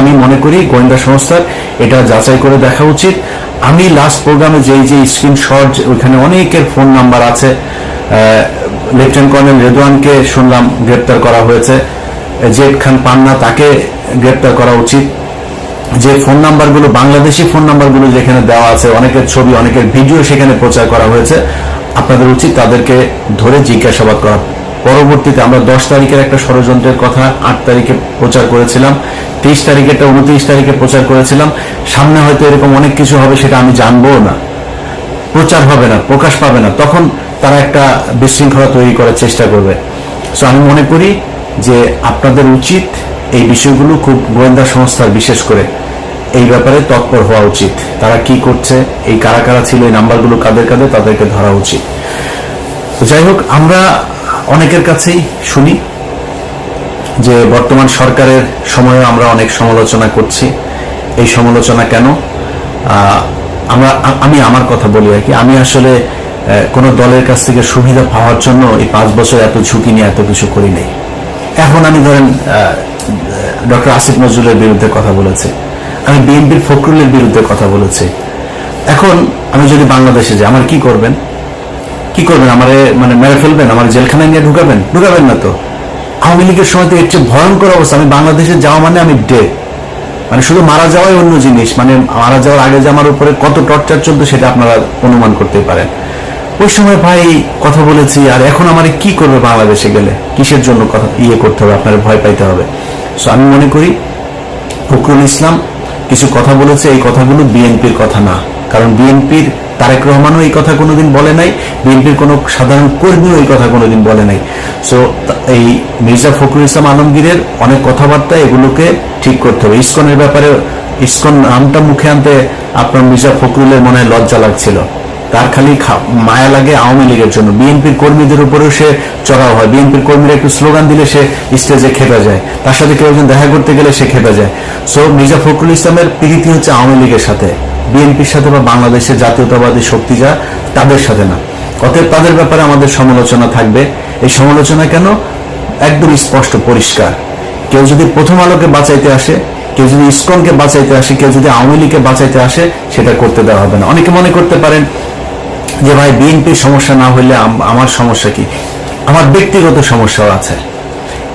আমি মনে করি গোয়েন্দা সংস্থার, এটা যাচাই করে দেখা উচিত। আমি লাস্ট প্রোগ্রামে যেই যে স্ক্রিনশট ওইখানে অনেকের ফোন নাম্বার আছে। লেফটেন্যান্ট কর্নেল রেদওয়ানকে শুনলাম, গ্রেপ্তার করা হয়েছে। জেদ খান পান্না, তাকে গ্রেপ্তার করা উচিত। যে ফোন নাম্বারগুলো বাংলাদেশি ফোন নাম্বারগুলো যেখানে দেওয়া আছে, অনেকের ছবি, অনেকের ভিডিও সেখানে প্রচার করা হয়েছে। আপনাদের উচিত তাদেরকে ধরে জিজ্ঞাসাবাদ করা। পরবর্তীতে আমরা দশ তারিখের একটা ষড়যন্ত্রের কথা আট তারিখে প্রচার করেছিলাম, তেইশ তারিখেটা উনত্রিশ তারিখে প্রচার করেছিলাম। সামনে হয়তো এরকম অনেক কিছু হবে, সেটা আমি জানবও না। প্রচার হবে না, প্রকাশ পাবে না। তখন তারা একটা বিশৃঙ্খলা তৈরি করার চেষ্টা করবে। সো আমি মনে করি যে আপনাদের উচিত এই বিষয়গুলো খুব গোয়েন্দা সংস্থার বিশেষ করে এই ব্যাপারে তৎপর হওয়া উচিত। তারা কি করছে, এই কারা কারা ছিল, এই নাম্বারগুলো কাদের কাদের, তাদেরকে ধরা উচিত। যাই হোক, আমরা অনেকের কাছেই শুনি যে বর্তমান সরকারের সময়ে আমরা অনেক সমালোচনা করছি। এই সমালোচনা কেন? আমরা, আমি আমার কথা বলি আর কি। আমি আসলে কোনো দলের কাছ থেকে সুবিধা পাওয়ার জন্য এই পাঁচ বছর এত ঝুঁকি নিয়ে এত কিছু করি নাই। এখন আমি ধরেন ডক্টর আসিফ নজরুলের বিরুদ্ধে কথা বলেছি। আমি বিএনপির ফখরুলের বিরুদ্ধে কথা বলেছি। এখন আমি যদি বাংলাদেশে যাই, আমার কি করবেন? কি করবেন? আমারে মানে মেরে ফেলবেন? আমার জেলখানায় নিয়ে ঢুকাবেন? ঢুকাবেন না তো। আওয়ামী লীগের সময় তো এর চেয়ে ভয়ঙ্কর অবস্থা। আমি বাংলাদেশে যাওয়া মানে আমি ডে মানে শুধু মারা যাওয়াই অন্য জিনিস। মানে মারা যাওয়ার আগে যে আমার উপরে কত টর্চার চলতো সেটা আপনারা অনুমান করতে পারেন। ওই সময় ভাই কথা বলেছি, আর এখন আমার কি করবে বাংলাদেশে গেলে? কিসের জন্য কথা ইয়ে করতে হবে? আপনার ভয় পাইতে হবে। সো আমি মনে করি ফখরুল ইসলাম কিছু কথা বলেছে। এই কথাগুলো বিএনপির কথা না। কারণ বিএনপির তারেক রহমানও এই কথা কোনোদিন বলে নাই, বিএনপির কোনো সাধারণ কর্মীও এই কথা কোনোদিন বলে নাই। সো এই মির্জা ফখরুল ইসলাম আলমগীরের অনেক কথাবার্তা এগুলোকে ঠিক করতে হবে। ইস্কনের ব্যাপারে, ইস্কন নামটা মুখে আনতে আপনার মির্জা ফখরুলের মনে লজ্জা লাগছিল। তার খালি মায়া লাগে আওয়ামী লীগের জন্য। বিএনপির কর্মীদের উপরেও সে চড়াও হয়। বিএনপির কর্মীরা একটু স্লোগান দিলে সে স্টেজে খেপে যায়। তার সাথে কেউ একজন দেখা করতে গেলে সে খেপে যায়। সো মির্জা ফখরুল ইসলামের প্রীতি হচ্ছে আওয়ামী লীগের সাথে। বিএনপির সাথে বা বাংলাদেশের জাতীয়তাবাদী শক্তি যা, তাদের সাথে না। অতএব তাদের ব্যাপারে আমাদের সমালোচনা থাকবে। এই সমালোচনা কেন? একদম স্পষ্ট, পরিষ্কার। কেউ যদি প্রথম আলোকে বাঁচাইতে আসে, কেউ যদি ইসকনকে বাঁচাইতে আসে, কেউ যদি আওয়ামী লীগকে বাঁচাইতে আসে, সেটা করতে দেওয়া হবে না। অনেকে মনে করতে পারেন যে ভাই বিএনপির সমস্যা না হইলে আমার সমস্যা কি? আমার ব্যক্তিগত সমস্যাও আছে।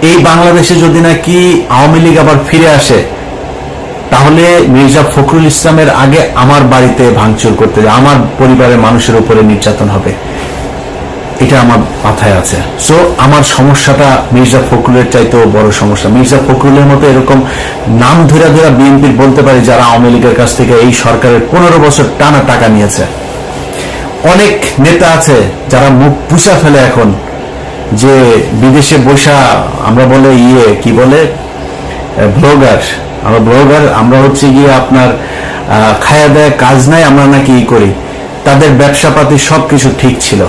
এই বাংলাদেশে যদি নাকি আওয়ামী লীগ আবার ফিরে আসে, তাহলে মির্জা ফখরুল ইসলামের আগে আমার বাড়িতে ভাঙচুর করতে হবে আমার পরিবারের মানুষের উপরে নির্যাতন হবে। এটা আমার মাথায় আছে। সো আমার সমস্যাটা মির্জা ফখরুলের চাইতেও বড় সমস্যা। মির্জা ফখরুলের মতো এরকম নাম ধরে ধরে বিএনপির বলতে পারি যারা আওয়ামী লীগের কাছ থেকে এই সরকারের পনেরো বছর টানা টাকা নিয়েছে। অনেক নেতা আছে যারা মুখ পুষা ফেলে এখন যে বিদেশে বসা আমরা বলে ইয়ে কি বলে? ব্লগার। আমরা ব্লগার, আমরা হচ্ছে গিয়ে আপনার খায়া দেয় কাজ নাই, আমরা নাকি ই করি। তাদের ব্যবসাপাতি সব কিছু ঠিক ছিল।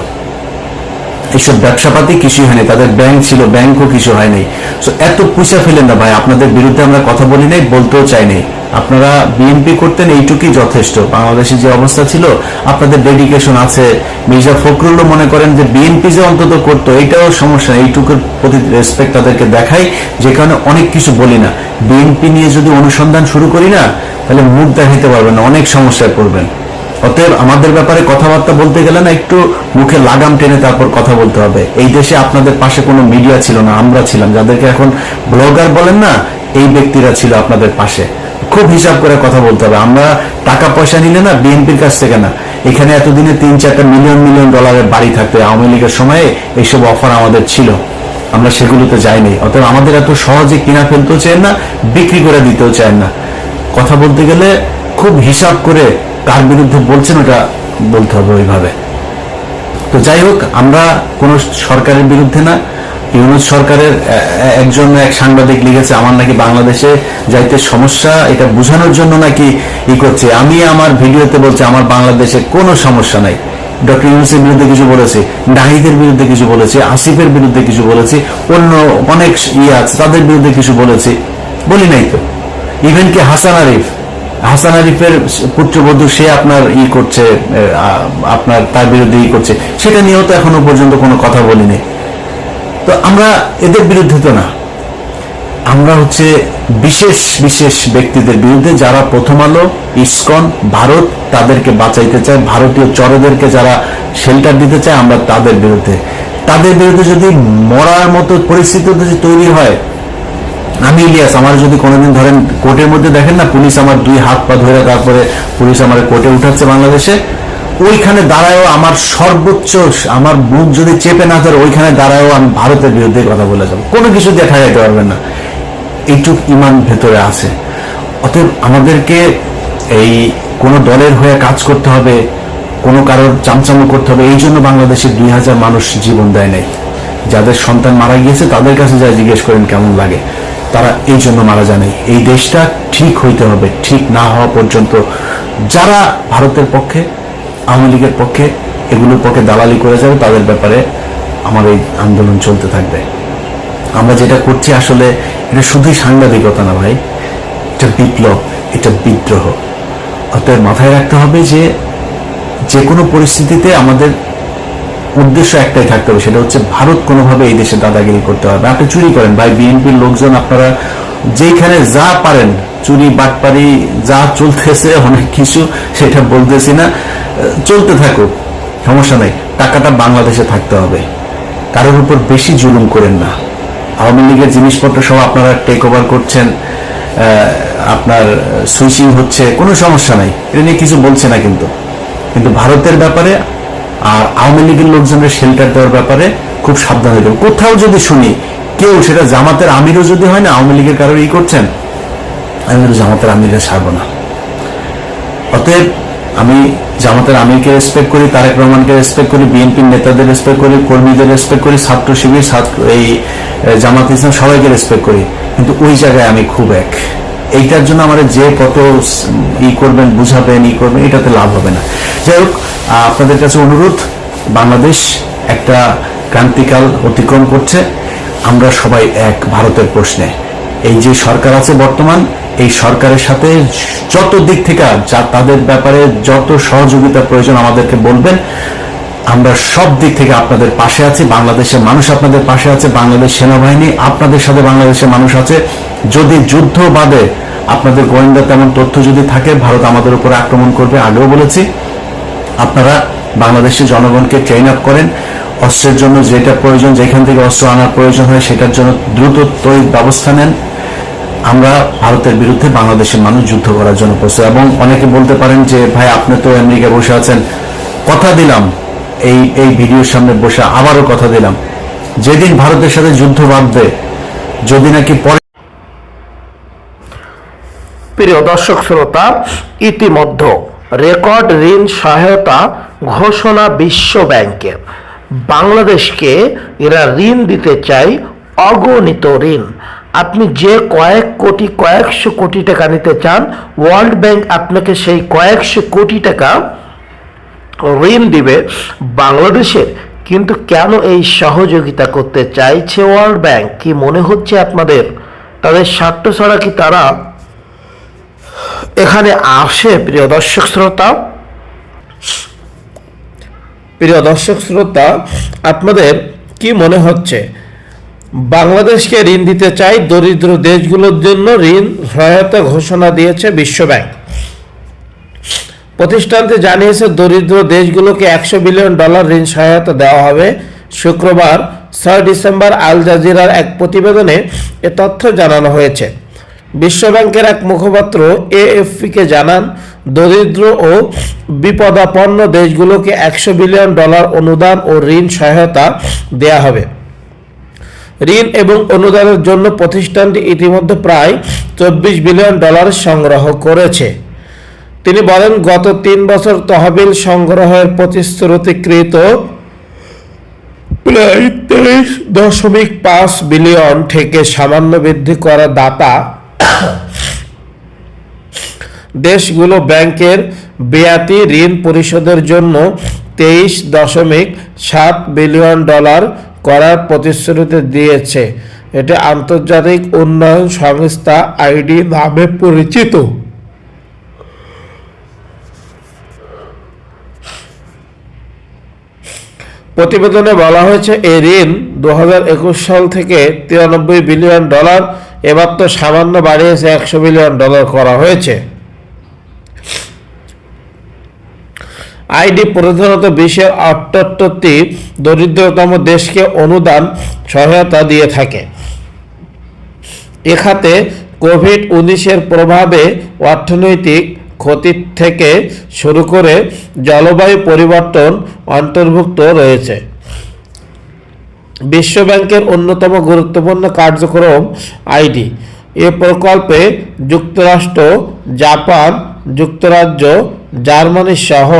এইসব ব্যবসাপাতি কিছুই হয়নি, তাদের ব্যাংক ছিল ব্যাংকও কিছু হয়নি। সো এত পুষা ফেলেন না ভাই, আপনাদের বিরুদ্ধে আমরা কথা বলি নাই, বলতেও চাই নাই। আপনারা বিএনপি করতেন, এইটুকুই যথেষ্ট। বাংলাদেশে যে অবস্থা ছিল, আপনাদের ডেডিকেশন আছে। মির্জা ফখরুলও মনে করেন যে বিএনপি যে অন্তত করতো, এইটাও সমস্যা এইটুকুর প্রতি রেসপেক্ট তাদেরকে দেখাই, যে কারণে অনেক কিছু বলি না। বিএনপি নিয়ে যদি অনুসন্ধান শুরু করি না, তাহলে মুখ দেখাইতে পারবেন না, অনেক সমস্যায় পড়বেন। অতএব আমাদের ব্যাপারে কথাবার্তা বলতে গেলে না একটু মুখে লাগাম টেনে তারপর কথা বলতে হবে। এই দেশে আপনাদের পাশে কোনো মিডিয়া ছিল না, আমরা ছিলাম। যাদেরকে এখন ব্লগার বলেন না, এই ব্যক্তিরা ছিল আপনাদের পাশে। খুব হিসাব করে কথা বলতে হবে। আমরা টাকা পয়সা নিলে না বিএনপির কাছ থেকে না। এখানে এতদিনে তিন চারটা মিলিয়ন মিলিয়ন ডলারের বাড়ি থাকতে। আওয়ামী লীগের সময়ে এইসব অফার আমাদের ছিল। আমরা সেগুলোতে যাইনি। অতএব আমাদের এত সহজে কিনা ফেলতেও চান না, বিক্রি করে দিতেও চান না। কথা বলতে গেলে খুব হিসাব করে কার বিরুদ্ধে বলছেন ওটা বলতে হবে ওইভাবে। তো যাই হোক, আমরা কোন সরকারের বিরুদ্ধে না, ইউনুস সরকারের একজন এক সাংবাদিক লিখেছে, আমার নাকি বাংলাদেশে যাইতে সমস্যা, এটা বোঝানোর জন্য নাকি ই করছে। আমি আমার ভিডিওতে বলছি, আমার বাংলাদেশে কোনো সমস্যা নাই। ডক্টর ইউনুসের বিরুদ্ধে কিছু বলেছি, নাহিদের বিরুদ্ধে কিছু বলেছি, আসিফের বিরুদ্ধে কিছু বলেছি, অন্য অনেক ইয়ে আছে, তাদের বিরুদ্ধে কিছু বলেছি। বলি নাই তো। ইভেন কি হাসান আরিফ হাসান আরিফের পুত্রবধূ সে আপনার ই করছে আপনার তার বিরুদ্ধে ই করছে। সেটা নিয়েও তো এখনও পর্যন্ত কোনো কথা বলিনি। তো আমরা এদের বিরুদ্ধে তো না। আমরা হচ্ছে বিশেষ বিশেষ ব্যক্তিদের বিরুদ্ধে যারা প্রথম আলো, ইসকন, ভারত তাদেরকে বাঁচাইতে চায়, ভারতীয় চরেদেরকে যারা শেল্টার দিতে চায়, আমরা তাদের বিরুদ্ধে। তাদের বিরুদ্ধে যদি মরার মতো পরিস্থিতি যদি তৈরি হয় আমি ইলিয়াস, আমার যদি কোনোদিন ধরেন কোর্টের মধ্যে দেখেন না, পুলিশ আমার দুই হাত পা ধরে তারপরে পুলিশ আমার কোর্টে উঠাচ্ছে বাংলাদেশে, ওইখানে দাঁড়ায়ও আমার সর্বোচ্চ, আমার বুক যদি চেপে না ধরে ওইখানে দাঁড়ায়ও আমি ভারতের বিরুদ্ধে কথা বলে যাব। কোনো কিছু দিয়ে ঠেকাইতে পারবেন না। এইটুক ইমান ভেতরে আছে। অতএব আমাদেরকে এই কোনো দলের হয়ে কাজ করতে হবে, কোনো কারোর চামচামো করতে হবে, এই জন্য বাংলাদেশে দুই হাজার মানুষ জীবন দেয় নাই। যাদের সন্তান মারা গিয়েছে, তাদের কাছে যা জিজ্ঞেস করেন কেমন লাগে। তারা এই জন্য মারা যায় নাই এই দেশটা ঠিক হইতে হবে, ঠিক না হওয়া পর্যন্ত যারা ভারতের পক্ষে, আওয়ামী লীগের পক্ষে এগুলোর পক্ষে দালালি করে যাবে, তাদের ব্যাপারে আমার এই আন্দোলন চলতে থাকবে। আমরা যেটা করছি আসলে এটা শুধুই সাংবাদিকতা না ভাই, এটা বিপ্লব, এটা বিদ্রোহ। অতএব মাথায় রাখতে হবে যে যে কোনো পরিস্থিতিতে আমাদের উদ্দেশ্য একটাই থাকতে হবে, সেটা হচ্ছে ভারত কোনোভাবে এই দেশে দাদাগিরি করতে হবে আপনি চুরি করেন, ভাই, বিএনপির লোকজন আপনারা যেখানে যা পারেন, চুরি, বাটপারি, যা চলতেছে, অনেক কিছু, সেটা বলতেছি না। চলতে থাকুক, সমস্যা নাই, টাকাটা বাংলাদেশে থাকতে হবে। কারোর উপর বেশি জুলুম করেন না। আওয়ামী লীগের জিনিসপত্র সব আপনারা টেক ওভার করছেন আপনার সুইচিং হচ্ছে, কোনো সমস্যা নাই। এটা নিয়ে কিছু বলছে না কিন্তু। কিন্তু ভারতের ব্যাপারে আর আওয়ামী লীগের লোকজনের শেল্টার দেওয়ার ব্যাপারে খুব সাবধান হতে হবে কোথাও যদি শুনি কেউ সেটা জামাতের আমিরও যদি হয় না আওয়ামী লীগের কারোর ই করছেন আমি বলি, জামাতের আমিরের ছাড়বো না। অতএব আমি জামাতের আমিরকে রেসপেক্ট করি তারেক রহমানকে রেসপেক্ট করি বিএনপির নেতাদের রেসপেক্ট করি কর্মীদের রেসপেক্ট করি ছাত্র শিবির ছাত্র এই জামাত ইসলাম সবাইকে রেসপেক্ট করি। কিন্তু ওই জায়গায় আমি খুব এক। এইটার জন্য আমার যে কত ই করবেন, বুঝাবেন, ই করবেন, এটাতে লাভ হবে না। যাই হোক আপনাদের কাছে অনুরোধ, বাংলাদেশ একটা ক্রান্তিকাল অতিক্রম করছে। আমরা সবাই এক ভারতের প্রশ্নে। এই যে সরকার আছে বর্তমান, এই সরকারের সাথে যত দিক থেকে যা তাদের ব্যাপারে যত সহযোগিতা প্রয়োজন আমাদেরকে বলবেন আমরা সব দিক থেকে আপনাদের পাশে আছি, বাংলাদেশের মানুষ আপনাদের পাশে আছে, বাংলাদেশ সেনাবাহিনী আপনাদের সাথে বাংলাদেশের মানুষ আছে। যদি যুদ্ধ বাদে আপনাদের গোয়েন্দা তেমন তথ্য যদি থাকে, ভারত আমাদের উপরে আক্রমণ করবে, আগেও বলেছি। আপনারা বাংলাদেশের জনগণকে ট্রেন আপ করেন। অস্ত্রের জন্য যেটা প্রয়োজন, যেখান থেকে অস্ত্র আনার প্রয়োজন হয়, সেটার জন্য দ্রুত তৈরি ব্যবস্থা নেন। আমরা ভারতের বিরুদ্ধে বাংলাদেশের মানুষ যুদ্ধ করার জন্য প্রস্তুত। এবং অনেকে বলতে পারেন যে, ভাই, আপনি তো আমেরিকায় বসে আছেন। কথা দিলাম। এই এই ভিডিওর সামনে বসে আবারও কথা দিলাম। যেদিন ভারতের সাথে যুদ্ধ বাঁধবে, যদি নাকি পরে প্রিয় দর্শক শ্রোতা, ইতিমধ্যে রেকর্ড ঋণ সহায়তা ঘোষণা বিশ্ব ব্যাংকের। বাংলাদেশকে এরা ঋণ দিতে চাই অগণিত ঋণ। আপনি যে কয়েক কোটি, কয়েকশো কোটি টাকা নিতে চান ওয়ার্ল্ড ব্যাংক আপনাকে সেই কয়েকশো কোটি টাকা ঋণ দিবে বাংলাদেশের। কিন্তু কেন এই সহযোগিতা করতে চাইছে ওয়ার্ল্ড ব্যাংক কি মনে হচ্ছে আপনাদের? তাদের স্বার্থ ছাড়া কি তারা এখানে আসে, প্রিয় দর্শক শ্রোতা? প্রিয় দর্শক শ্রোতা, আপনাদের কি মনে হচ্ছে? বাংলাদেশকে ঋণ দিতে চাই দরিদ্র দেশগুলোর জন্য ঋণ সহায়তা ঘোষণা দিয়েছে বিশ্বব্যাংক। প্রতিষ্ঠানটি জানিয়েছে, দরিদ্র দেশগুলোকে একশো বিলিয়ন ডলার ঋণ সহায়তা দেওয়া হবে। শুক্রবার, ছয় ডিসেম্বর আল জাজিরার এক প্রতিবেদনে এ তথ্য জানানো হয়েছে। বিশ্বব্যাংকের এক মুখপাত্র এএফপিকে জানান, দরিদ্র ও বিপদাপন্ন দেশগুলোকে একশো বিলিয়ন ডলার অনুদান ও ঋণ সহায়তা দেয়া হবে। ঋণ এবং অনুদানের জন্য প্রতিষ্ঠানটি ইতিমধ্যে প্রায় চব্বিশ বিলিয়ন ডলার সংগ্রহ করেছে। তিনি বলেন, গত তিন বছর তহবিল সংগ্রহের প্রতিশ্রুতিকৃত প্রায় তেইশ দশমিক পাঁচ বিলিয়ন থেকে সামান্য বৃদ্ধি করা দাতা দেশগুলো ব্যাংকের বেয়াতি ঋণ পরিশোধের জন্য তেইশ দশমিক সাত বিলিয়ন ডলার করার প্রতিশ্রুতি দিয়েছে। এটি আন্তর্জাতিক উন্নয়ন সংস্থা আইডি নামে পরিচিত। প্রতিবেদনে বলা হয়েছে, এই ঋণ দু হাজার একুশ সাল থেকে তিরানব্বই বিলিয়ন ডলার এবার তো সামান্য বাড়িয়েছে একশো বিলিয়ন ডলার করা হয়েছে। আইডি প্রধানত বিশ্বের আটাত্তরটি দরিদ্রতম দেশকে অনুদান সহায়তা দিয়ে থাকে। এ খাতে কোভিড উনিশের প্রভাবে অর্থনৈতিক ক্ষতি থেকে শুরু করে জলবায়ু পরিবর্তন অন্তর্ভুক্ত রয়েছে। বিশ্বব্যাংকের অন্যতম গুরুত্বপূর্ণ কার্যক্রম আইডি। এ প্রকল্পে যুক্তরাষ্ট্র, জাপান, যুক্তরাজ্য, জার্মানি সহ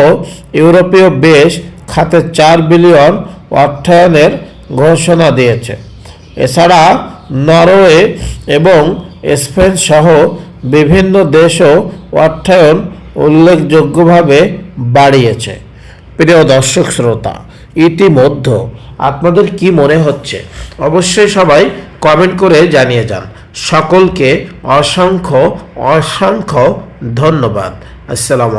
ইউরোপীয় বেশ খাতে চার বিলিয়ন অর্থায়নের ঘোষণা দিয়েছে। এছাড়া নরওয়ে এবং স্পেন সহ বিভিন্ন দেশও অর্থায়ন উল্লেখযোগ্যভাবে বাড়িয়েছে। প্রিয় দর্শক শ্রোতা, ইতিমধ্যে আপনাদের কি মনে হচ্ছে? অবশ্যই সবাই কমেন্ট করে জানিয়ে যান। সকলকে অসংখ্য অসংখ্য ধন্যবাদ। আসসালামু